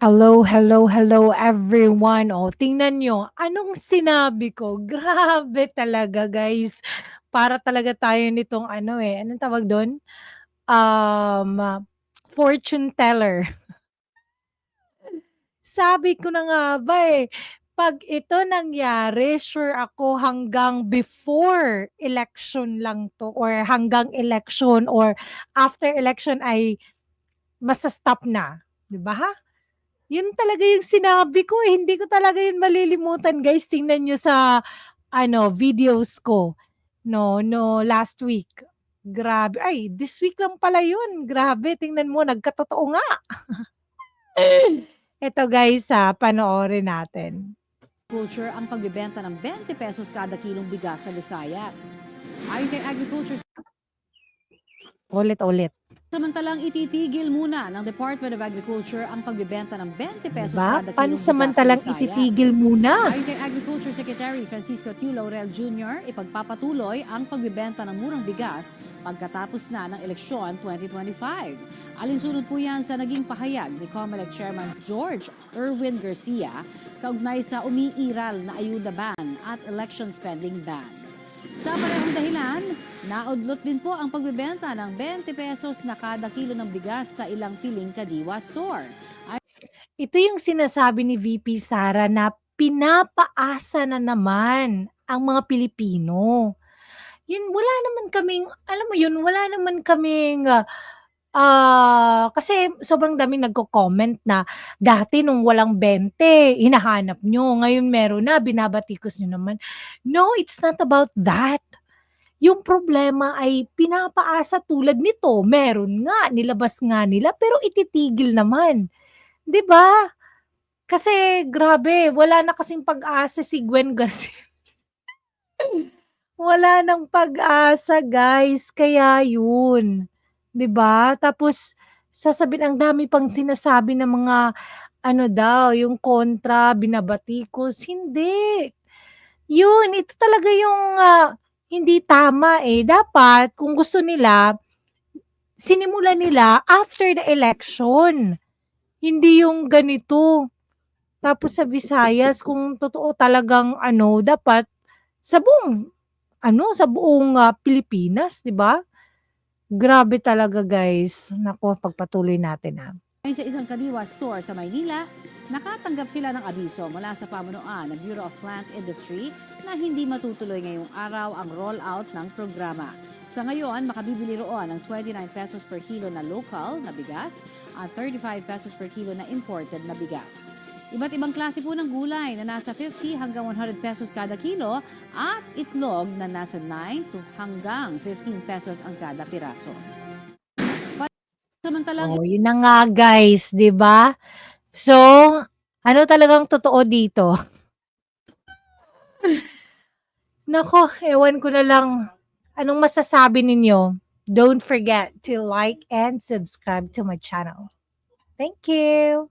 Hello, hello, hello everyone. Oh, tingnan niyo, anong sinabi ko? Grabe talaga guys. Para talaga tayo nitong ano, eh, anong tawag dun? Um, fortune teller. Sabi ko na nga ba, eh, 'pag ito nangyari sure ako hanggang before election lang 'to or hanggang election or after election ay masa-stop na, 'di ba? Yun talaga yung sinabi ko, eh, hindi ko talaga yun malilimutan guys, tingnan niyo sa ano, videos ko, no no last week. Grabe ay this week lang pala yun, grabe tingnan mo nagkatotoo nga. Eto guys, ah, panoorin natin. Agriculture ang pagbebenta ng 20 pesos kada kilong bigas sa Visayas. Ayon kay Agriculture, Ulit-ulit. Samantalang ititigil muna ng Department of Agriculture ang pagbebenta ng 20 pesos Diba? kada kilong Pansamantalang ititigil muna. Ayon kay Agriculture Secretary Francisco Q. Laurel Jr., ipagpapatuloy ang pagbebenta ng murang bigas pagkatapos na ng eleksyon 2025. Alinsunod po yan sa naging pahayag ni COMELEC Chairman George Erwin Garcia kaugnay sa umiiral na ayuda ban at election spending ban. Sa parehong dahilan, naudlot din po ang pagbebenta ng 20 pesos na kada kilo ng bigas sa ilang piling kadiwa store. Ito yung sinasabi ni VP Sara na pinapaasa na naman ang mga Pilipino. Yun, wala naman kaming, alam mo yun, wala naman kaming, ah, ah, kasi sobrang daming nagko-comment na dati nung walang 20, hinahanap nyo, ngayon meron na, binabatikos nyo naman. No, it's not about that. Yung problema ay pinapaasa tulad nito, meron nga, nilabas nga nila, pero ititigil naman. 'Di ba? Kasi grabe, wala na kasing pag-asa si Gwen Garcia. Wala ng pag-asa guys, kaya yun. 'Di ba? Tapos sasabihin ang dami pang sinasabi ng mga ano daw, yung kontra, binabatikos, hindi. Yun, ito talaga yung, ah, hindi tama, eh. Dapat kung gusto nila, sinimulan nila after the election. Hindi yung ganito. Tapos sa Visayas kung totoo talagang ano, dapat sa buong ano, sa buong, ah, Pilipinas, 'di ba? Grabe talaga guys. Naku, pagpatuloy natin, ah. Ayon sa isang kadiwa store sa Maynila, nakatanggap sila ng abiso mula sa pamunuan ng Bureau of Plant Industry na hindi matutuloy ngayong araw ang rollout ng programa. Sa ngayon, makabibili roon ng 29 pesos per kilo na local na bigas at 35 pesos per kilo na imported na bigas. Iba't ibang klase po ng gulay na nasa 50 hanggang 100 pesos kada kilo at itlog na nasa 9 to hanggang 15 pesos ang kada piraso. Samantalang Oh, yun na nga guys, 'di ba? So, ano talagang totoo dito? Naku, ewan ko na lang. Anong masasabi ninyo? Don't forget to like and subscribe to my channel. Thank you.